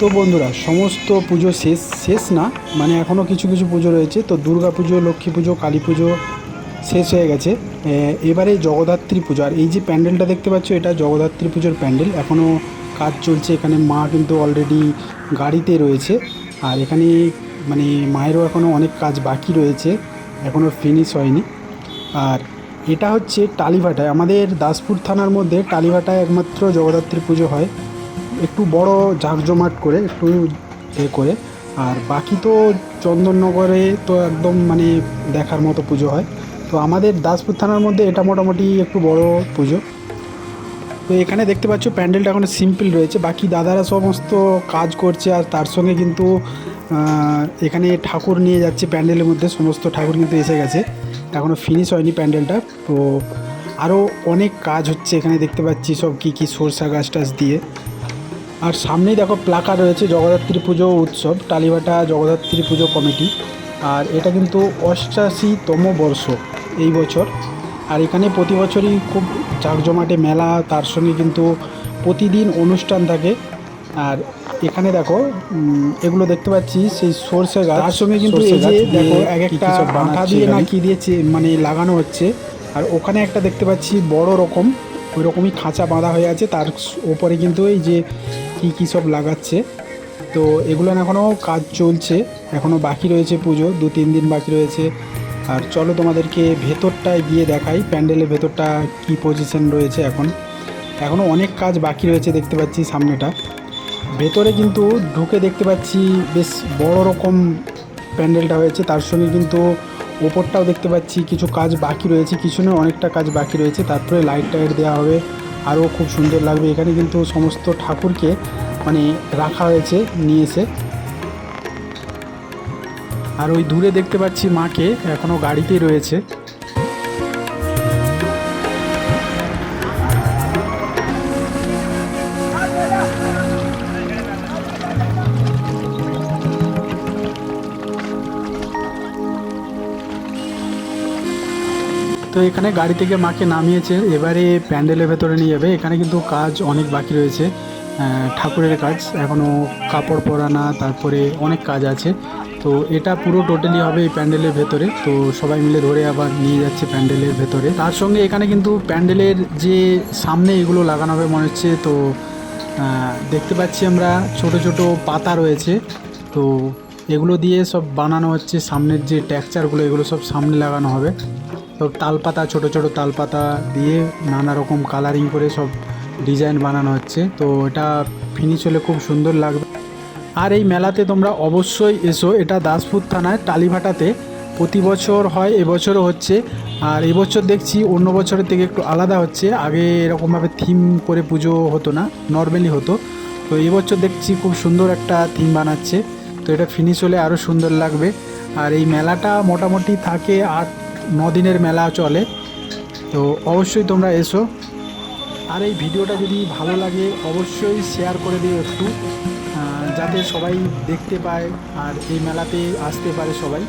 তো বন্ধুরা, সমস্ত পুজো শেষ শেষ না মানে এখনও কিছু কিছু পুজো রয়েছে। তো দুর্গা পুজো, লক্ষ্মী পুজো, কালী পুজো শেষ হয়ে গেছে। এবারে জগদ্ধাত্রী পুজো। আর এই যে প্যান্ডেলটা দেখতে পাচ্ছ, এটা জগদ্ধাত্রী পুজোর প্যান্ডেল। এখনও কাজ চলছে, এখানে মা কিন্তু অলরেডি গাড়িতে রয়েছে। আর এখানে মানে মায়েরও এখনও অনেক কাজ বাকি রয়েছে। এখনও ফিনিশ হয়নি। আর এটা হচ্ছে টালিভাটায়। আমাদের দাসপুর থানার মধ্যে টালিভাটায় একমাত্র জগদ্ধাত্রী পুজো হয়। একটু বড় জাঁকজমাট করে, একটু এ করে। আর বাকি তো চন্দননগরে তো একদম মানে দেখার মতো পুজো হয়। তো আমাদের দাসপুর থানার মধ্যে এটা মোটামুটি একটু বড় পুজো। তো এখানে দেখতে পাচ্ছ প্যান্ডেলটা এখন সিম্পল রয়েছে। বাকি দাদারা সমস্ত কাজ করছে আর তার সঙ্গে কিন্তু এখানে ঠাকুর নিয়ে যাচ্ছে প্যান্ডেলের মধ্যে। সমস্ত ঠাকুর কিন্তু এসে গেছে। এখনও ফিনিশ হয়নি প্যান্ডেলটা। তো আরও অনেক কাজ হচ্ছে এখানে দেখতে পাচ্ছি সব কী কী সরষা গাছ টাছ দিয়ে। আর সামনেই দেখো প্লাকা রয়েছে জগদ্ধাত্রী পুজো উৎসব টালিভাটা জগদ্ধাত্রী পুজো কমিটি। আর এটা কিন্তু অষ্টাশিতম বর্ষ এই বছর। আর এখানে প্রতি বছরই খুব জাঁকজমাটে মেলা তার সঙ্গে কিন্তু প্রতিদিন অনুষ্ঠান থাকে। আর এখানে দেখো এগুলো দেখতে পাচ্ছি সেই সর্ষে গাছ। তার সঙ্গে কিন্তু এই যে দেখো এক একটা আঠা দিয়ে না কি দিয়েছে মানে লাগানো হচ্ছে। আর ওখানে একটা দেখতে পাচ্ছি বড় রকম ওই রকমই খাঁচা বাঁধা হয়ে আছে। তার ওপরে কিন্তু এই যে কী কী সব লাগাচ্ছে। তো এগুলো এখনও কাজ চলছে এখনও বাকি রয়েছে পুজো, দু তিন দিন বাকি রয়েছে। আর চলো তোমাদেরকে ভেতরটায় গিয়ে দেখাই, প্যান্ডেলের ভেতরটা কী পজিশন রয়েছে এখন। এখনও অনেক কাজ বাকি রয়েছে দেখতে পাচ্ছি সামনেটা। ভেতরে কিন্তু ঢুকে দেখতে পাচ্ছি বেশ বড় রকম প্যান্ডেলটা হয়েছে, তার সঙ্গে কিন্তু ওপরটাও দেখতে পাচ্ছি কিছু কাজ বাকি রয়েছে, কিছু না অনেকটা কাজ বাকি রয়েছে, তারপরে লাইট টাইট দেওয়া হবে। আরও খুব সুন্দর লাগবে। এখানে কিন্তু সমস্ত ঠাকুরকে মানে রাখা হয়েছে, নিয়ে এসে। আর ওই দূরে দেখতে পাচ্ছি মাকে এখনও গাড়িতেই রয়েছে। তো এখানে গাড়ি থেকে মাকে নামিয়েছে। এবারে প্যান্ডেলের ভেতরে নিয়ে যাবে। এখানে কিন্তু কাজ অনেক বাকি রয়েছে। ঠাকুরের কাজ। এখনও কাপড় পরানা, তারপরে অনেক কাজ আছে। তো এটা পুরো টোটালি হবে এই প্যান্ডেলের ভেতরে। তো সবাই মিলে ধরে আবার নিয়ে যাচ্ছে প্যান্ডেলের ভেতরে। তার সঙ্গে এখানে কিন্তু প্যান্ডেলের যে সামনে এগুলো লাগানো হবে মনে হচ্ছে, তো দেখতে পাচ্ছি আমরা ছোট ছোট পাতা রয়েছে। তো এগুলো দিয়ে সব বানানো হচ্ছে। সামনের যে টেক্সচারগুলো এগুলো সব সামনে লাগানো হবে। সব তালপাতা, ছোট ছোট তালপাতা দিয়ে নানা রকম কালারিং করে সব ডিজাইন বানানো হচ্ছে। তো এটা ফিনিশ হলে খুব সুন্দর লাগবে। আর এই মেলাতে তোমরা অবশ্যই এসো। এটা দাসপুর থানায় টালিভাটাতে। প্রতি বছর হয়, এবছরও হচ্ছে। আর এবছর দেখছি অন্য বছরের থেকে একটু আলাদা হচ্ছে। আগে এরকমভাবে থিম করে পুজো হতো না নর্মালি হতো। তো এবছর দেখছি খুব সুন্দর একটা থিম বানাচ্ছে। তো এটা ফিনিশ হলে আরও সুন্দর লাগবে। আর এই মেলাটা মোটামুটি থাকে আট দিনের মেলা চলে। তো অবশ্যই তোমরা এসো। আর এই ভিডিওটা যদি ভালো লাগে, অবশ্যই শেয়ার করে দিও একটু যাতে সবাই দেখতে পায় আর এই মেলাতে আসতে পারে সবাই।